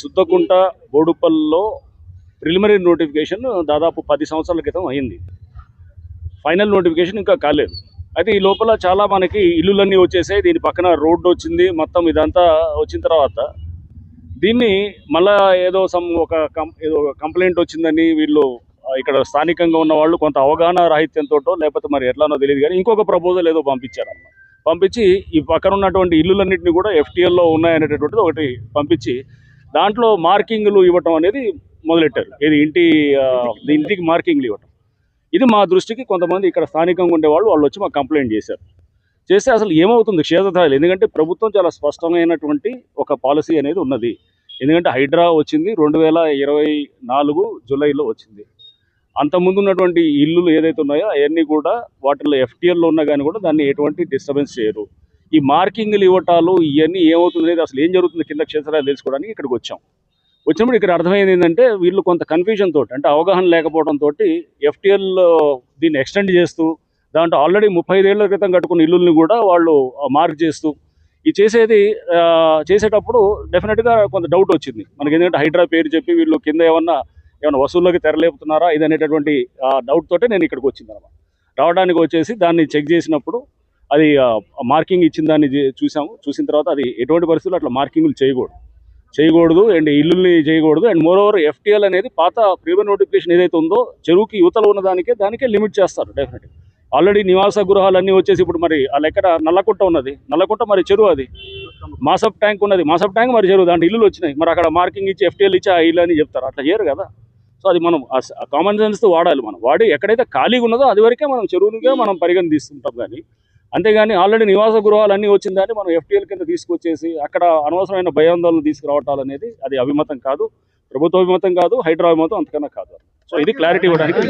సుద్దగుంట బోడుపల్లిలో preliminary notification దాదాపు పది సంవత్సరాల క్రితం అయింది. ఫైనల్ నోటిఫికేషన్ ఇంకా కాలేదు. అయితే ఈ లోపల చాలా మనకి ఇల్లులన్నీ వచ్చేసాయి. దీని పక్కన రోడ్డు వచ్చింది. మొత్తం ఇదంతా వచ్చిన తర్వాత దీన్ని మళ్ళా ఏదో సమ్ ఒక ఏదో ఒక కంప్లైంట్ వచ్చిందని వీళ్ళు ఇక్కడ స్థానికంగా ఉన్న వాళ్ళు కొంత అవగాహన రాహిత్యంతో లేకపోతే మరి ఎట్లానో తెలియదు కానీ ఇంకొక ప్రపోజల్ ఏదో పంపించారన్నమాట. పంపించి ఈ పక్కన ఉన్నటువంటి ఇల్లులన్నింటినీ కూడా ఎఫ్టీఎల్లో ఉన్నాయనేటటువంటిది ఒకటి పంపించి దాంట్లో మార్కింగ్లు ఇవ్వటం అనేది మొదలెట్టారు. ఇది ఇంటి ఇంటికి మార్కింగ్లు ఇవ్వటం. ఇది మా దృష్టికి కొంతమంది ఇక్కడ స్థానికంగా ఉండేవాళ్ళు వాళ్ళు వచ్చి మాకు కంప్లైంట్ చేశారు. చేస్తే అసలు ఏమవుతుంది క్షేత్రధారలు ఎందుకంటే ప్రభుత్వం చాలా స్పష్టమైనటువంటి ఒక పాలసీ అనేది ఉన్నది. ఎందుకంటే హైడ్రా వచ్చింది రెండు వేల ఇరవై నాలుగు జూలైలో వచ్చింది. అంతకుముందు ఉన్నటువంటి ఇల్లులు ఏదైతే ఉన్నాయో అవన్నీ కూడా వాటిల్లో ఎఫ్టీఎల్లో ఉన్నా కానీ కూడా దాన్ని ఎటువంటి డిస్టర్బెన్స్ చేయరు. ఈ మార్కింగ్లు ఇవ్వటాలు ఇవన్నీ ఏమవుతుంది అనేది అసలు ఏం జరుగుతుంది కింద క్షేత్రాలు తెలుసుకోవడానికి ఇక్కడికి వచ్చాం. వచ్చినప్పుడు ఇక్కడ అర్థమైంది ఏంటంటే వీళ్ళు కొంత కన్ఫ్యూజన్ తోటి అంటే అవగాహన లేకపోవడం తోటి ఎఫ్టీఎల్ దీన్ని ఎక్స్టెండ్ చేస్తూ దాంట్లో ఆల్రెడీ ముప్పై ఐదేళ్ళ క్రితం కట్టుకున్న ఇల్లుల్ని కూడా వాళ్ళు మార్క్ చేస్తూ ఈ చేసేది చేసేటప్పుడు డెఫినెట్గా కొంత డౌట్ వచ్చింది. మనకి ఎందుకంటే హైడ్రా పేరు చెప్పి వీళ్ళు కింద ఏమన్నా ఏమైనా వసూల్లోకి తెరలేపుతున్నారా ఇది అనేటటువంటి డౌట్ తోటే నేను ఇక్కడికి వచ్చింది అనమాట రావడానికి వచ్చేసి దాన్ని చెక్ చేసినప్పుడు అది మార్కింగ్ ఇచ్చిన దాన్ని చూసాము. చూసిన తర్వాత అది ఎటువంటి పరిస్థితుల్లో అట్లా మార్కింగ్లు చేయకూడదు. చేయకూడదు అండ్ ఇల్లుల్ని చేయకూడదు. అండ్ మోర్ ఓవర్ ఎఫ్టీఎల్ అనేది పాత ప్రీమియర్ నోటిఫికేషన్ ఏదైతే ఉందో చెరువుకి యువతలు ఉన్న దానికే దానికే లిమిట్ చేస్తారు డెఫినెట్గా ఆల్రెడీ నివాస గృహాలు అన్నీ వచ్చేసి ఇప్పుడు మరి ఆ ఎక్కడ నల్లకుంట ఉన్నది. నల్లకుంట మరి చెరువు అది. మాసప్ ట్యాంక్ ఉన్నది. మాసప్ ట్యాంక్ మరి చెరువు దాంట్లో ఇల్లులు వచ్చినాయి. మరి అక్కడ మార్కింగ్ ఇచ్చి ఎఫ్టీఎల్ ఇచ్చి ఆ ఇల్లు అని చెప్తారు. అట్లా చేయరు కదా. సో అది మనం కామన్ సెన్స్తో వాడాలి మనం. వాడి ఎక్కడైతే ఖాళీగా ఉన్నదో అది వరకే మనం చెరువునిగా మనం పరిగణ తీసుకుంటాం కానీ అంతేగాని ఆల్రెడీ నివాస గృహాలు అన్నీ వచ్చిందని మనం ఎఫ్టీఎల్ కింద తీసుకొచ్చేసి అక్కడ అనవసరమైన భయాందోళన తీసుకురావటాలు అనేది అది అభిమతం కాదు. ప్రభుత్వ అభిమతం కాదు హైడ్రా అభిమతం అంతకన్నా కాదు. సో ఇది క్లారిటీ ఇవ్వడానికి.